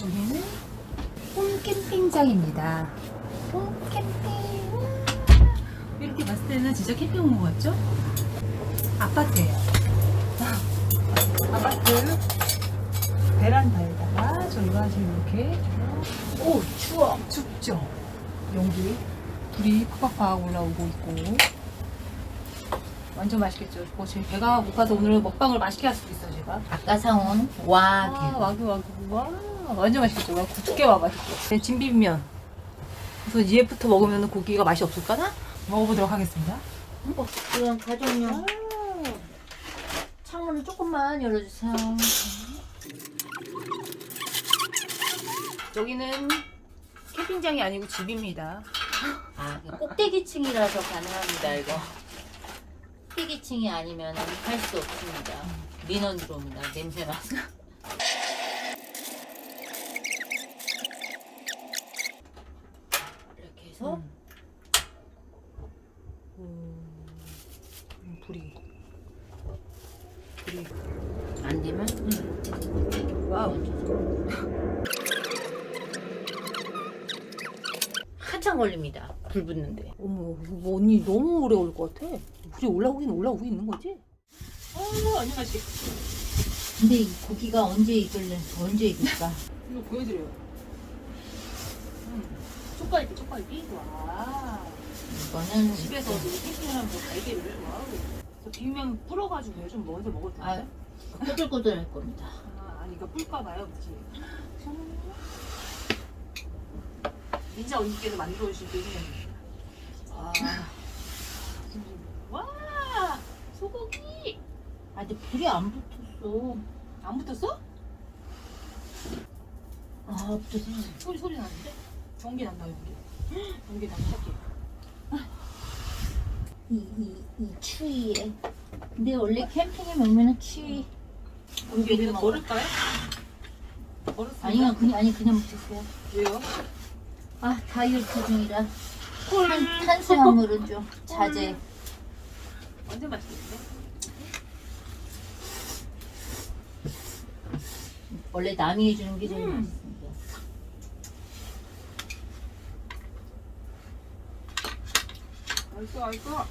여기는 홈 캠핑장입니다. 홈 캠핑. 이렇게 봤을 때는 진짜 캠핑 온 것 같죠? 아파트예요. 아파트 베란다에다가 저희가 지금 이렇게 오 추워 춥죠? 연기 불이 팍팍팍 올라오고 있고 완전 맛있겠죠? 뭐 지금 배가 고파서 오늘 먹방을 맛있게 할 수도 있어요 제가 아까 사온 아, 와규. 와규 와규 와 완전 맛있겠죠 와 굵게 와 맛있게 진비빔면 그래서 얘부터 먹으면 고기가 맛이 없을까나? 먹어보도록 하겠습니다 어, 이건 가정용. 아, 창문을 조금만 열어주세요. 여기는 캠핑장이 아니고 집입니다 아, 꼭대기층이라서 가능합니다, 이거. 꼭대기층이 아니면 할 수 없습니다. 민원 들어옵니다. 냄새 나서. 이렇게 해서 음. 음, 불이 불이 안 되면 와우 한참 걸립니다. 불 붙는데. 어머 뭐 언니 너무 오래 걸릴 불이 올라오긴 올라오고 있는 거지? 어 맛있겠다 근데 이 고기가 언제 익을래? 언제 익을까? 이거 보여드려요. 음, 쪽갈비, 쪽갈비. 와. 이거는 집에서 캠핑하면 뭐 갈비를 와우. 그래서 비빔면 불어가지고 좀 먼저 먹을 텐데. 아, 꼬들꼬들할 겁니다. 아, 아니 이거 불까 봐요, 그치? 민자 언니께서 만들어 주신 비빔면입니다. 아. 와, 소고기. 아, 근데 불이 안 붙었어. 안 붙었어? 아, 붙었어. 소리 소리 나는데? 전기 난다 연기. 연기 나기 시작해. 이, 이, 이 추위에. 근데 원래 캠핑에 오면은 추위. 연기 우리는 버릴까요? 버렸습니다. 아니요, 그냥, 아니, 그냥 붙였어요. 왜요? 아, 다이어트 중이라. 탄, 탄수화물은 좀 자제. 완전 맛있겠는데? 원래 남이 해주는 게 제일 음. 맛있습니다. 맛있어 맛있어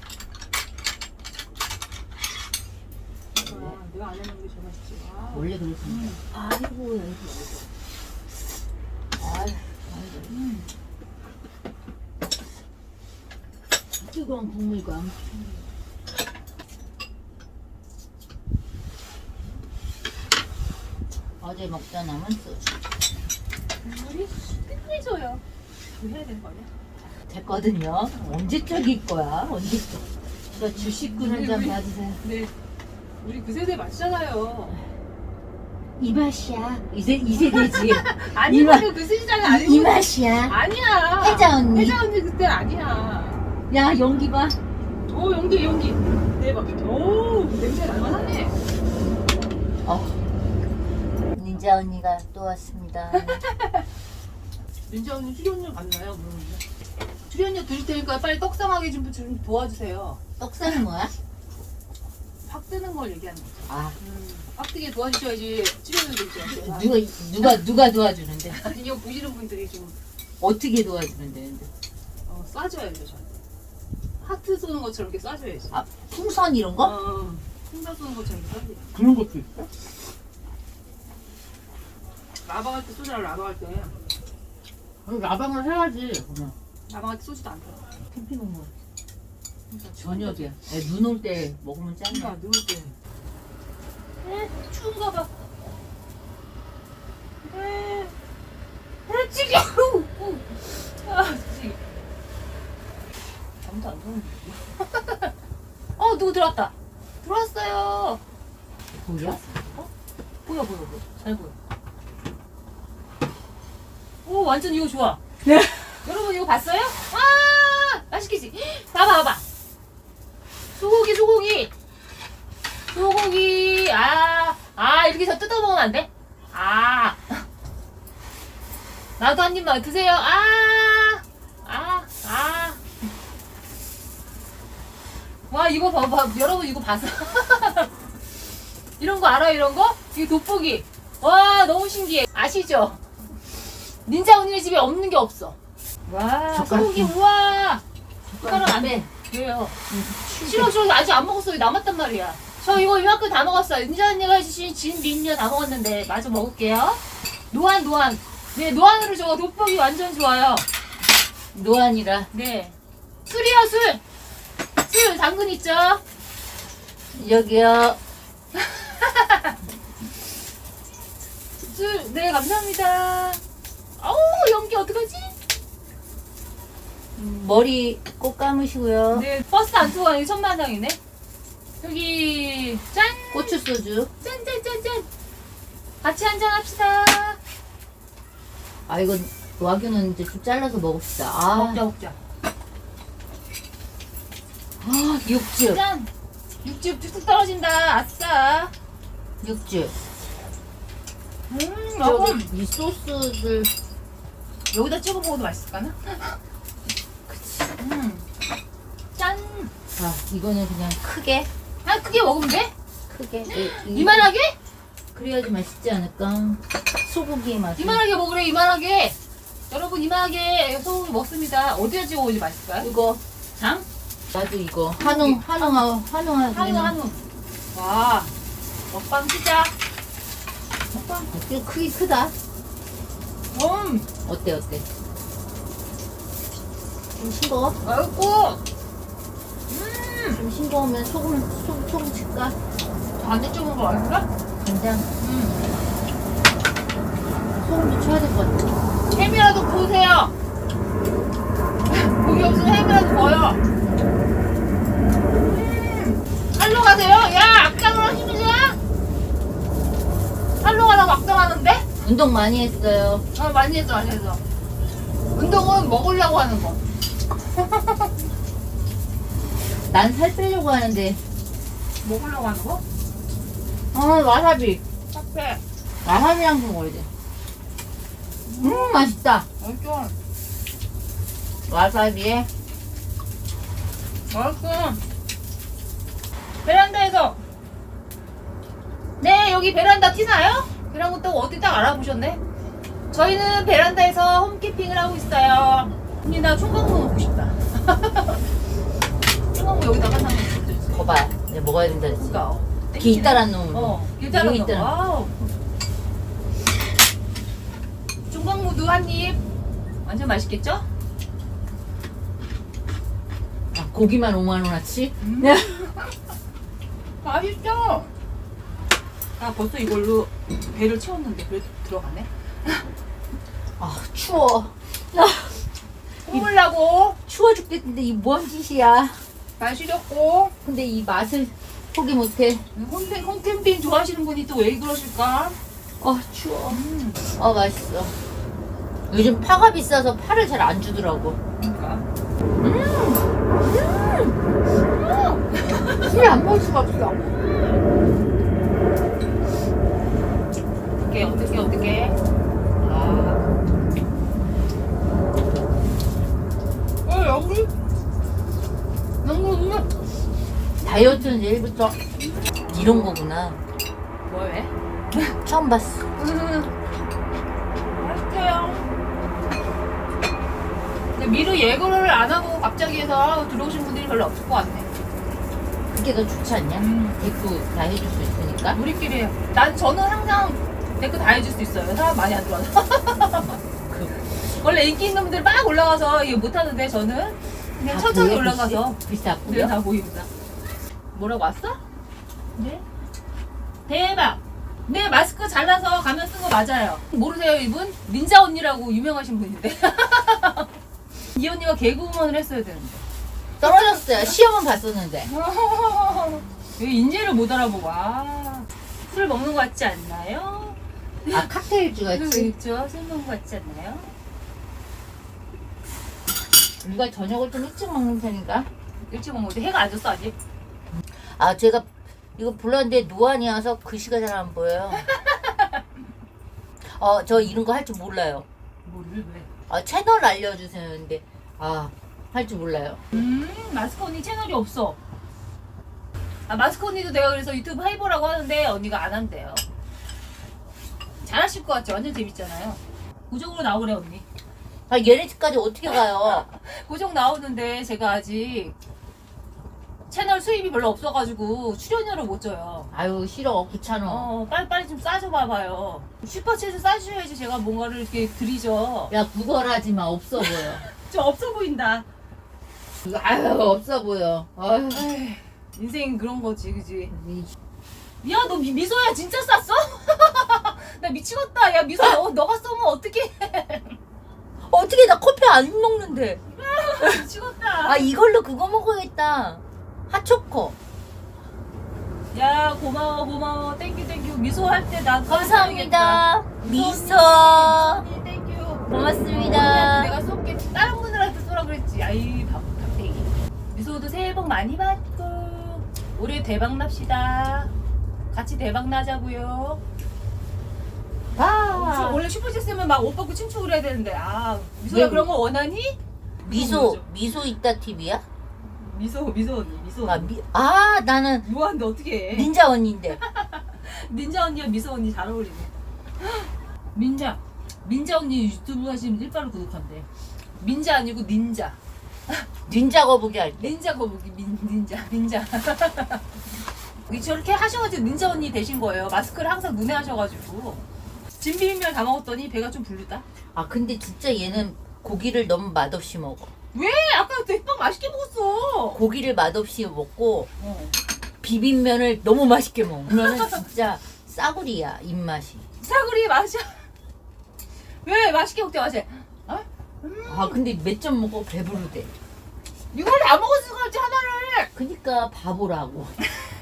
아, 내가 안 해놓은 게 제일 맛있지 와. 원래 그렇습니다. 아이고, 아이고, 아이고. 아유, 아이고. 음. 뜨거운 국물과 함께. 어제 먹다 남은 소주. 국물이 끝내줘요 이거 해야 되는 거 아니야? 됐거든요. 언제적일 거야? 언제적. 저 주식구는 좀 우리- 봐주세요. 네 우리 그 세대 맞잖아요 이 맛이야. 이세 이 세대지. 아니 이마- 그 시장이 이, 아니고 이 맛이야. 아니야 혜자 언니. 혜자 언니 그때 아니야 야 연기 봐. 오 연기 연기 대박 오 냄새 날만하네 어. 닌자 언니가 또 왔습니다. 민자 언니 출연료 받나요? 물어보면 출연료 드릴 테니까 빨리 떡상하게 좀, 좀 도와주세요 떡사는 뭐야? 확 뜨는 걸 얘기하는 거죠 아 확 뜨게 도와주셔야지 출연료 드리죠 누가 누가 누가 도와주는데? 아니 이거 보시는 분들이 좀 어떻게 도와주는데? 어, 쏴줘야죠 저는 하트 쏘는 것처럼 이렇게 쏴줘야지 아 풍선 이런 거? 어, 풍선 쏘는 것처럼 이렇게 쏴줘야지 그런 것도 있어? 라방 할때 쏘잖아 라방 할때. 라방을 해야지. 그러면. 라방 할때 쏘지도 않더라 캠핑 온 거. 그러니까 저녁에 눈올 때 먹으면 짱이야. 그러니까 누울 때. 에, 추운가 봐. 에, 에, 찌개 아 찌개 아무도 안 들어오는데. 어 누구 들어왔다. 들어왔어요. 보여? 보여 보여 보여. 잘 보여. 오 완전 이거 좋아. 네. 여러분 이거 봤어요? 와 맛있겠지? 봐봐 봐봐. 소고기 소고기. 소고기. 아아 이렇게 해서 뜯어 먹으면 안 돼? 아. 나도 한 입만 드세요. 아 아 아. 와 이거 봐봐. 여러분 이거 봤어 이런 거 알아요 이런 거? 이게 돋보기. 와 너무 신기해. 아시죠? 닌자 언니네 집에 없는 게 없어. 와, 젓가락 소고기 좀. 우와. 젓가락 안 돼. 왜요? 싫어, 싫어. 아직 안 먹었어. 남았단 말이야. 저 이거 이만큼 다 먹었어요. 닌자 언니가 해주신 진 민녀 다 먹었는데 마저 먹을게요. 노안, 노안. 네, 노안으로 저거 돋보기 완전 좋아요. 노안이라 네. 술이요, 술. 술, 당근 있죠? 여기요. 술, 네, 감사합니다. 어우, 연기 어떡하지? 머리 꼭 감으시고요. 네, 버스 안 타고 가는 게 천만장이네. 여기, 짠! 고추 소주. 짠, 짠, 짠, 짠! 같이 한잔 합시다. 아 이거 와규는 이제 좀 잘라서 먹읍시다. 아, 먹자, 먹자. 아 육즙. 짠! 육즙 툭툭 떨어진다. 아싸. 육즙. 음, 먹어. 저기 이 소스를 여기다 찍어 먹어도 맛있을까나? 그치. 음. 짠! 아 이거는 그냥 크게 아, 크게 먹으면 돼? 크게. 이- 이만하게? 그래야지 맛있지 않을까? 소고기 맛. 이만하게 먹으래, 이만하게. 여러분, 이만하게 소고기 먹습니다. 어디에 찍어 먹으면 맛있을까요? 이거 장? 나도 이거 한웅 한웅하고 한웅하고 한우, 한우. 와, 먹방 시작. 먹방. 이거 크기 크다. 음, 어때 어때? 좀 싱거워? 맛있고. 음, 좀 싱거우면 소금 소, 소금 칠까? 저 반대쪽으로 맛있어? 간장 음. 소금도 쳐야 될 것 같아. 햄이라도 보세요. 고기 없으면 햄이라도 보여. 음, 살로 가세요. 야, 악당으로 힘이야? 살로 가라고 악당하는데? 운동 많이 했어요. 아, 많이 했어, 많이 했어. 운동은 먹으려고 하는 거. 난 살 빼려고 하는데. 먹으려고 하는 거? 어 와사비. 카페. 와사비랑 좀 먹어야 돼. 음 맛있다. 맛있어. 와사비에 맛있어. 베란다에서. 네, 여기 베란다 티나요? 베란다 또 어디 딱 알아보셨네? 저희는 베란다에서 홈캠핑을 하고 있어요. 언니, 나 총각무 먹고 싶다. 총각무 여기다가 사면 좋지. 거봐. 내가 먹어야 된다. 그니까. 어. 기 있다란 놈. 어, 일단은 기 있다란 와우. 총각무도 한 입. 완전 맛있겠죠? 아, 고기만 5만 원어치? 음. 맛있죠? 아 벌써 이걸로 배를 채웠는데 그래도 들어가네? 아 추워. 먹으려고 추워 죽겠는데 이 뭔 짓이야. 마시렸고 근데 이 맛을 포기 못해. 홈캠, 홈캠핑 좋아하시는 분이 또 왜 그러실까? 어 추워. 음, 어 맛있어. 요즘 파가 비싸서 파를 잘 안 주더라고. 그러니까 술을 안 먹을 수가 없어. 어떻게 어떻게 어떻게 아 어, 여기 너무 음. 다이어트는 내일부터 이런 거구나. 뭐 왜? 처음 봤어. 음, 맛있어요. 근데 미루 예고를 안 하고 갑자기 해서 들어오신 분들이 별로 없을 것 같네. 그게 더 좋지 않냐? 음. 데리고 다 해줄 수 있으니까. 우리끼리. 난 저는 항상 댓글 다 해줄 수 있어요. 사람 많이 안 들어와서. 그, 원래 인기 있는 분들 막 올라가서 이거 못하는데 저는 그냥 다 천천히 보여, 올라가서 글씨? 네, 보여? 다 보입니다. 뭐라고 왔어? 네. 대박. 네, 마스크 잘라서 가면 쓴 거 맞아요. 모르세요, 이분? 닌자 언니라고 유명하신 분인데. 이 언니가 개그우먼을 했어야 되는데. 떨어졌어요. 시험은 봤었는데. 왜 인재를 못 알아보고, 아. 술 먹는 거 같지 않나요? 아 칵테일주 같이. 그렇죠. 술 먹는 거 같지 않나요? 누가 저녁을 좀 일찍 먹는 편인가? 일찍 먹는데 해가 안 졌어, 아직. 아 제가 이거 불렀는데 노안이어서 글씨가 잘 안 보여요. 어 저 이런 거 할 줄 몰라요. 뭐를 왜? 아 채널 알려주세요. 근데 아할 줄 몰라요. 음, 마스크 언니 채널이 없어. 아, 마스크 언니도 내가 그래서 유튜브 해보라고 하는데 언니가 안 한대요. 잘하실 것 같죠? 완전 재밌잖아요. 고정으로 나오래 언니. 아 얘네 집까지 어떻게 가요? 고정 나오는데 제가 아직 채널 수입이 별로 없어가지고 출연료를 못 줘요. 아유 싫어 귀찮아. 어, 빨리 빨리 좀 싸줘 봐봐요. 슈퍼챗을 싸주셔야지 제가 뭔가를 이렇게 드리죠. 야 구걸하지 마 없어 보여. 좀 없어 보인다. 아유 없어 보여. 아유. 에이, 인생 그런 거지, 그지? 이 야, 너 미, 미소야 진짜 쌌어? 나 미치겠다. 야, 미소 너, 너가 쏘면 어떡해. 어떻게 나 커피 안 먹는데? 미치겠다. 아 이걸로 그거 먹어야겠다. 핫초코. 야, 고마워, 고마워. 땡큐, 땡큐. 미소 할 때 나. 감사합니다. 미소. 땡큐. 고맙습니다. 내가 쏠게. 다른 분들한테 쏘라 그랬지. 아이, 밥, 밥대기. 미소도 새해 복 많이 받고, 올해 대박 납시다. 같이 대박 나자고요. 슈- 와. 원래 슈퍼챗 쓰면 막옷 벗고 춤추고 그래야 되는데, 아, 미소야 왜? 그런 거 원하니? 미소 미소 있다 TV야? 미소, 미소 언니, 미소 아, 언니. 미, 아 나는 묘한데 어떻게 해? 닌자 언니인데. 민자 언니와 미소 언니 잘 어울리네. 민자, 민자 언니 유튜브 하시면 일바로 구독한대. 민자 아니고 닌자. 닌자 거북이 할 때. 닌자 거북이 민, 닌자, 닌자. 저렇게 하셔가지고 닌자 언니 되신 거예요. 마스크를 항상 눈에 하셔가지고. 진비빔면 다 먹었더니 배가 좀 부르다. 아 근데 진짜 얘는 고기를 너무 맛없이 먹어. 왜? 아까 대빵 맛있게 먹었어. 고기를 맛없이 먹고 어. 비빔면을 너무 맛있게 먹어. 그러면 진짜 싸구리야 입맛이. 사구리 맛이야. 왜 맛있게 먹대 맛이? 어? 아 근데 몇 점 먹고 배부르대. 이걸 다 먹었을 것 같지 하나를. 그니까 바보라고.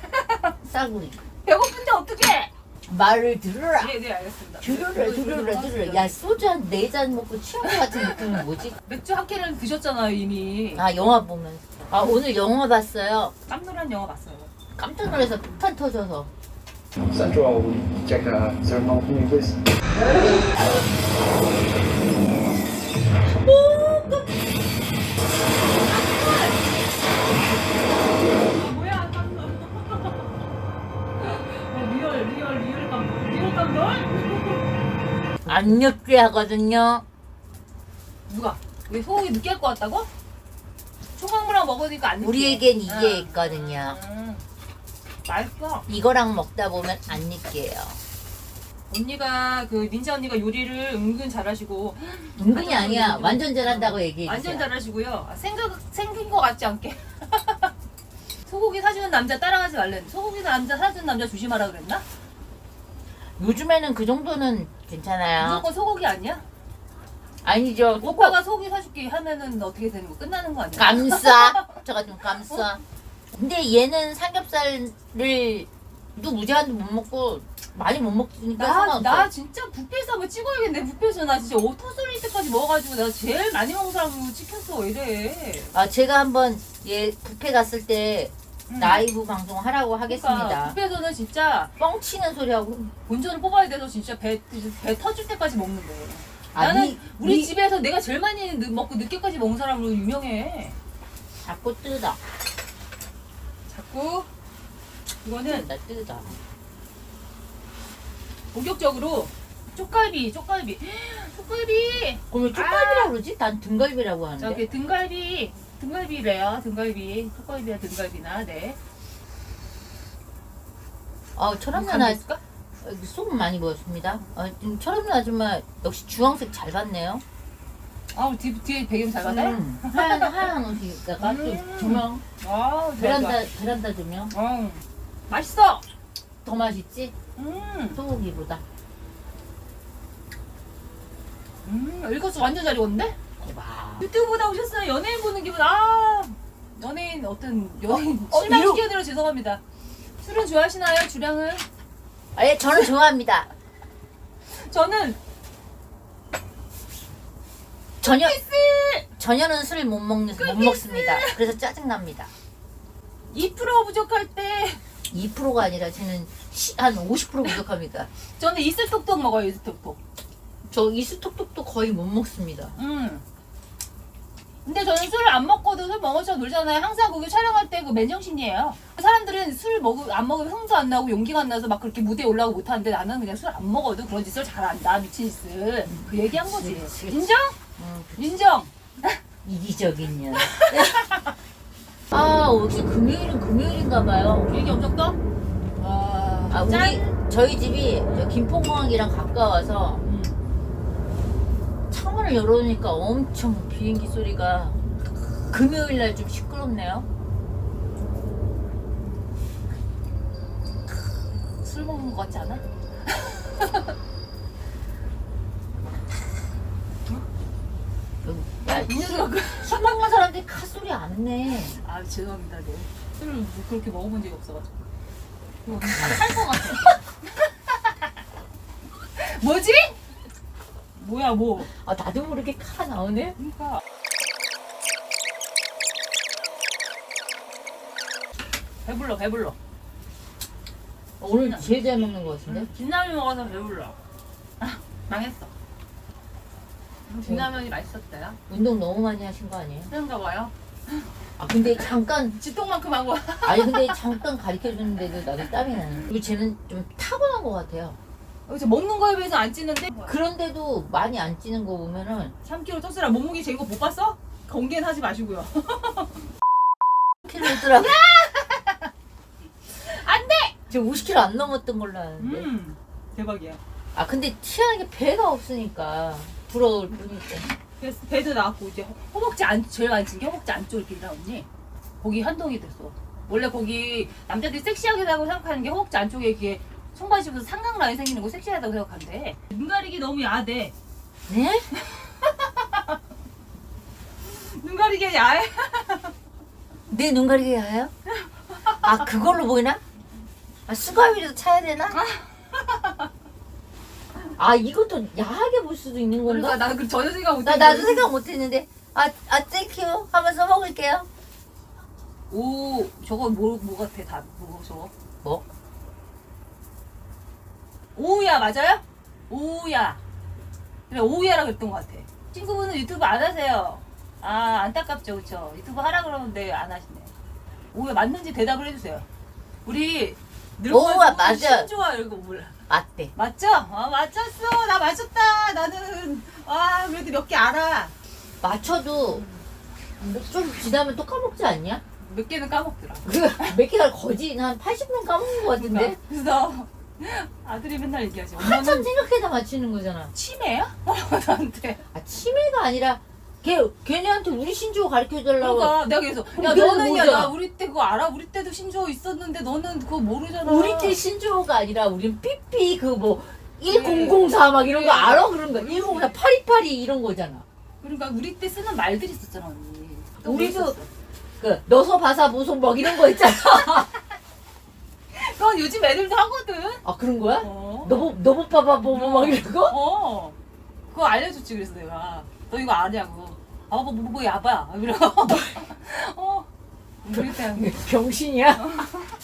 싸구리. 배고픈데 어떡해? 말을 들으라. 네, 네, 알겠습니다. 들으라 들으라 들으라. 야 소주 한 네 잔 먹고 취한 것 같은 느낌은 뭐지? 맥주 한 캔을 드셨잖아요 이미. 아 영화 보면서. 아 오늘 영화 봤어요. 깜놀한 영화 봤어요. 깜짝 놀라서 폭탄 터져서. Central, check uh, please. 안 느끼하거든요. 누가? 왜 소고기 느끼할 것 같다고? 초강무랑 먹으니까 안 느끼해. 우리에겐 이게 응. 있거든요. 음. 맛있어. 이거랑 먹다 보면 안 느끼해요. 언니가 그 민자 언니가 요리를 은근 잘하시고 은근히 아니야. 완전 잘한다고 얘기해 완전 주세요. 잘하시고요. 아, 생각 생긴 것 같지 않게. 소고기 사주는 남자 따라가지 말랬는데 소고기 남자 사주는 남자 조심하라 그랬나? 요즘에는 그 정도는 괜찮아요. 무조건 소고기 아니야? 아니죠. 오빠가 소고기 사줄게 하면은 어떻게 되는 거 끝나는 거 아니야? 감싸. 저가 좀 감싸. 근데 얘는 삼겹살을 도 무제한도 못 먹고 많이 못 먹으니까 나, 상관없어. 나 진짜 뷔페에서 한번 찍어야겠네 뷔페에서 나 진짜 오토 쏠릴 때까지 먹어가지고 내가 제일 많이 먹는 사람으로 찍혔어 왜 이래 아 제가 한번 얘 뷔페 갔을 때 응. 라이브 방송 하라고 하겠습니다. 그러니까 뷔페에서는 진짜 뻥치는 소리 하고. 본전을 뽑아야 돼서 진짜 배, 배 터질 때까지 먹는데 아, 나는 니- 우리 니- 집에서 내가 제일 많이 늦- 먹고 늦게까지 먹는 사람으로 유명해 자꾸 뜯어. 자꾸 이거는 뜯다 뜯어. 본격적으로 쪽갈비 쪽갈비 쪽갈비 왜 쪽갈비라고 그러지? 난 등갈비라고 하는데. 저기 등갈비 등갈비래요 등갈비 쪽갈비야 등갈비나 네아간 철없는 있을까? 아 소금 많이 부었습니다. 아, 좀 철없는 아줌마 역시 주황색 잘 봤네요. 아 뒤, 뒤에 배경 잘 받아요? 음, 하얀 하얀 옷이다가 음. 또 조명 아 베란다 베란다 조명 어 맛있어 더 맛있지? 음, 소고기보다. 음 일거수 완전 잘 익었는데? 와. 유튜브 보다 오셨어요 연예인 보는 기분 아 연예인 어떤 연예인 어, 실망시켜드려 죄송합니다 술은 좋아하시나요 주량은? 아 예 저는 좋아합니다. 저는 전혀 전혀는 술못 먹는 못 꿀키스! 먹습니다. 그래서 짜증 납니다. 2% 부족할 때 2%가 아니라 저는 시- 한50% 부족합니다. 저는 이슬톡톡 먹어요 이슬톡톡 저 이스톡톡도 거의 못 먹습니다. 음 근데 저는 술을 안 먹고도 술 먹어서 놀잖아요. 항상 거기 촬영할 때 그 맨정신이에요. 사람들은 술 먹, 안 먹으면 흥도 안 나고 용기가 안 나서 막 그렇게 무대에 올라가고 못하는데 나는 그냥 술 안 먹어도 그런 짓을 잘한다. 미친 짓을. 그 얘기한 거지. 그치, 그치. 인정? 어, 인정? 이기적인 년. 아 혹시 금요일은 금요일인가 봐요. 비행기 엄청 떠? 와. 아 우리 짠! 저희 집이 저 김포공항이랑 가까워서 음. 창문을 열어놓으니까 엄청 비행기 소리가 금요일 날 좀 시끄럽네요. 술 먹는 거 같지 않아? 술 먹는 사람들이 카소리 안 내. 아 죄송합니다. 네. 술을 뭐 그렇게 먹어본 적이 없어가지고. 살것 같아. 뭐지? 뭐야 뭐? 아 나도 모르게 카 나오네. 그러니까. 배불러 배불러. 오늘 제일 잘 먹는 것 같은데. 진라면 먹어서 배불러. 아 망했어. 진라면이 맛있었대요. 운동 너무 많이 하신 거 아니에요? 그런가 봐요. 아 근데 잠깐 지통만큼 하고. 아니 근데 잠깐 가르쳐 주는데도 나도 땀이 나네. 그리고 쟤는 좀 타고난 것 같아요. 여기서 먹는 거에 비해서 안 찌는데 그런데도 많이 안 찌는 거 보면은 3kg 쪘으라 몸무게 재고 못 봤어? 공개는 하지 마시고요. 키로 있더라고. 안 돼! 저 50kg 안 넘었던 걸로 아는데. 음 대박이야. 아 근데 희한하게 배가 없으니까 부러울 뿐이지. 그래서 배도 나왔고 이제 허벅지 안 제일 많이 찐게 허벅지 안쪽 이렇게 나오니 거기 한동이 됐어. 원래 거기 남자들이 섹시하게라고 생각하는 게 허벅지 안쪽에 이게 손발 씹어서 삼각 라인 생기는 거 섹시하다고 생각한대. 눈 가리기 너무 야돼. 네? 눈 가리기 야해. 내 눈 가리게 야요? 아 그걸로 보이나? 아 수가위로 차야 되나? 아 이것도 야하게 볼 수도 있는 그러니까 건가? 나그 전혀 생각 못 나 나도 생각 못했는데 아아 땡큐 하면서 먹을게요. 오 저거 뭐, 뭐 같아 다 뭐, 저거 뭐? 오우야 맞아요? 오우야. 그래 오우야라고 했던 것 같아. 친구분은 유튜브 안 하세요. 아 안타깝죠. 그쵸? 유튜브 하라 그러는데 안 하시네. 오우야 맞는지 대답을 해주세요. 우리 오우야, 맞아. 신조아 이거 몰라 맞대. 맞죠? 아 맞췄어. 나 맞췄다. 나는. 아 그래도 몇 개 알아. 맞춰도 좀 지나면 또 까먹지 않냐? 몇 개는 까먹더라. 그 몇 개가 거진 한 80분 까먹은 것 같은데? 그래서 아들이 맨날 얘기하지 한참 엄마는 생각해서 맞히는 거잖아. 치매야? 나한테 아 치매가 아니라 걔 걔네한테 우리 신조 가르쳐 달라고. 그러니까 내가 그래서 야 너는 야 모르잖아. 나 우리 때 그거 알아? 우리 때도 신조어 있었는데 너는 그거 모르잖아. 우리 때 신조어가 아니라 우린 삐삐 그뭐1004막 이런 거 네. 알아 그런 거 1004 8282 이런 거잖아. 그러니까 우리 때 쓰는 말들이 있었잖아 언니. 또 우리도- 뭐 있었어? 그 너서 봐사 보소 막 이런 거 있잖아. 그건 요즘 애들도 하거든. 아 그런 거야? 어. 너보 너보 봐봐 보고 막 이런 거? 어. 그거 알려줬지 그래서 내가 너 이거 아냐고. 아뭐 뭐, 뭐, 뭐 야봐. 이러고. 어. 우리 때 병신이야?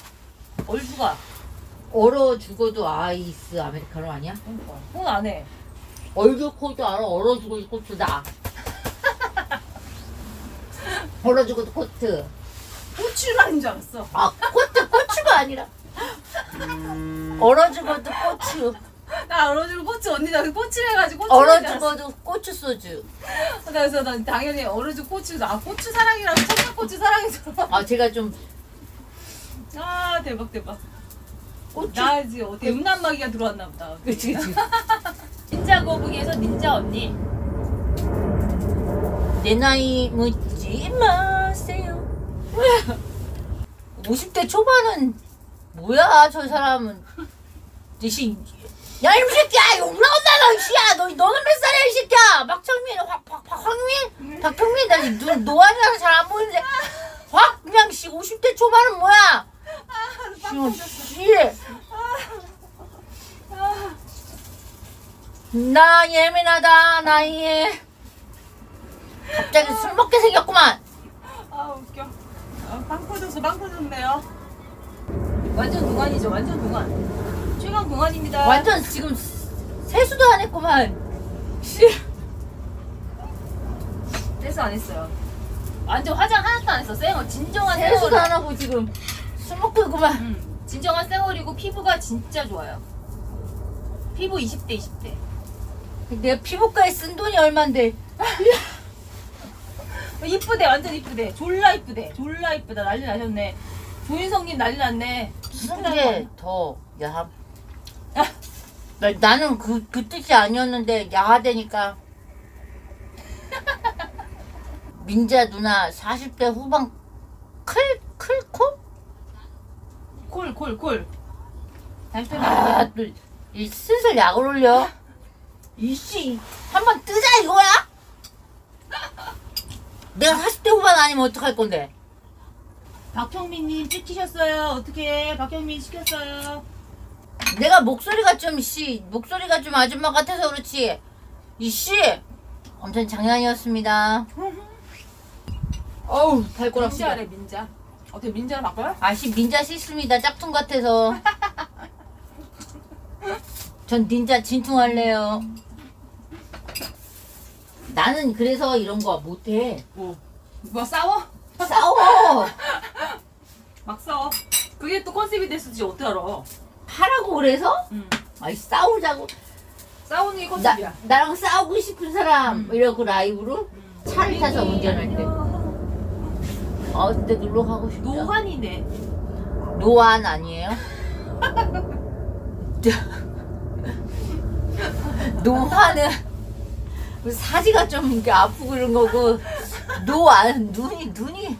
얼주가. 얼어 죽어도 아이스 아메리카노 아니야? 그러니까. 그건 안 해. 얼죽 코도 알아 얼어 죽어도 코트다. 얼어 죽어도 코트. 고추라는 줄 알았어. 아 코트 고추가 아니라 얼어 죽어도 고추. 나 얼어주고 고추 언니 나 고추 해가지고 고추 얼어. 죽어도 고추 소주. 그래서 난 당연히 얼어주고 고추 아 고추 사랑이라고 청양고추 사랑이처럼. 아 제가 좀 아 대박 대박. 고추. 나 지금 어디 음란마귀가 들어왔나 보다. 그치 그치. 닌자 거북이에서 닌자 언니. 내 나이 묻지 마세요. 50대 초반은 뭐야 저 사람은. 대신 야 이놈 새끼야 욕 나온다 너 씨야. 너 너는 몇 살이야 이 새끼야? 박정민 확, 확, 확, 황민? 박정민 나 지금 노, 노안이라서 잘 안 보이는데. 확 그냥 씨 50대 초반은 뭐야? 씨. 나 예민하다 나이에. 갑자기 술 먹게 생겼구만. 아 웃겨. 아, 빵 터졌어 빵 터졌네요. 완전 동안이죠 완전 동안. 최강 동안입니다. 완전 지금 세수도 안 했구만 씨 떼서 안 했어요. 완전 화장 하나도 안 했어. 쌩얼. 진정한 세수도 쌩얼. 안 하고 지금 술 먹고 있구만. 음, 진정한 쌩얼이고 피부가 진짜 좋아요. 피부 20대 20대. 내가 피부과에 쓴 돈이 얼만데. 이쁘대 완전 이쁘대. 졸라 이쁘대. 졸라 이쁘다. 난리 나셨네. 조인성님 난리 났네. 순게 더 야함. 나- 나는 그, 그 뜻이 아니었는데 야하다니까. 민자 누나 40대 후반 클, 클코? 콜, 콜, 콜. 또 아, 또, 이 슬슬 약을 올려. 이씨, 한번 뜨자 이거야? 내가 40대 후반 아니면 어떡할 건데? 박형민님 찍히셨어요. 어떻게? 박형민 시켰어요. 내가 목소리가 좀, 씨, 목소리가 좀 아줌마 같아서 그렇지. 이씨, 엄청 장난이었습니다. 어우, 발꼬락 씨. 민자래 민자. 어떻게 민자를 바꿔요? 아씨, 민자 싫습니다. 짝퉁 같아서. 전 닌자 진퉁할래요. 나는 그래서 이런 거 못해. 뭐? 뭐 싸워? 싸워! 막 싸워. 그게 또 컨셉이 됐을지 어떻게 알아? 하라고 그래서? 응. 아이, 싸우자고. 싸우는 게 나, 컨셉이야. 나랑 싸우고 싶은 사람, 음. 이러고 라이브로 차를 타서 운전할 때. 아, 근데 놀러 가고 싶다. 노환이네. 노안 아니에요? 노화는 사지가 좀 이렇게 아프고 이런 거고 노안 눈이 눈이.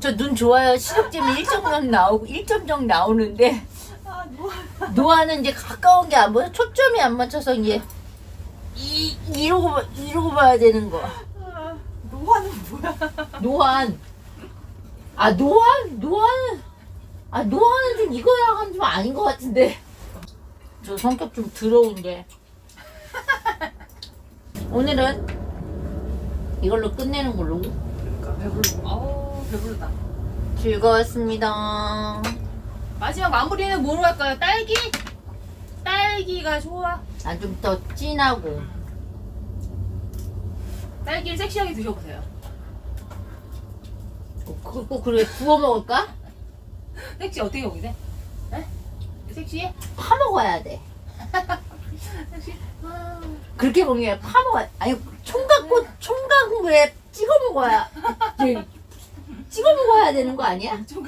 저 눈 좋아요. 시력점이 1.0 나오고 1.0 나오는데. 아. 노안은 이제 가까운 게 안 보여 초점이 안 맞춰서 이제 이 이러고 봐- 이러고 봐야 되는 거. 아, 노환은 뭐야? 노안 아 노안 노안은 아 노안은 좀 이거랑은 좀 아닌 것 같은데. 저 성격 좀 더러운데 오늘은 이걸로 끝내는 걸로 배부르고. 아우 배부르다. 즐거웠습니다 마지막 마무리는 뭐로 할까요? 딸기? 딸기가 좋아. 난 좀 더 진하고 딸기를 섹시하게 드셔보세요. 그거 꼭 그래 구워 먹을까? 섹시 어떻게 먹이래? 에? 섹시해? 파 먹어야 돼 섹시? 아, 그렇게 먹으면 파 먹어야 아니 총각꽃 총각에 찍어 먹어야 이제 찍어 먹어야 되는 거 아니야? 좀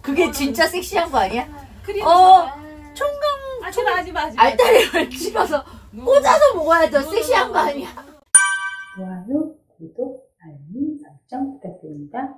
그게 진짜 섹시한 거 아니야? 크림. 어, 아, 총각 하지 마 하지 마. 알타리를 찍어서 꽂아서 먹어야 더 섹시한 거 아니야? 좋아요, 구독, 알림 설정 부탁드립니다.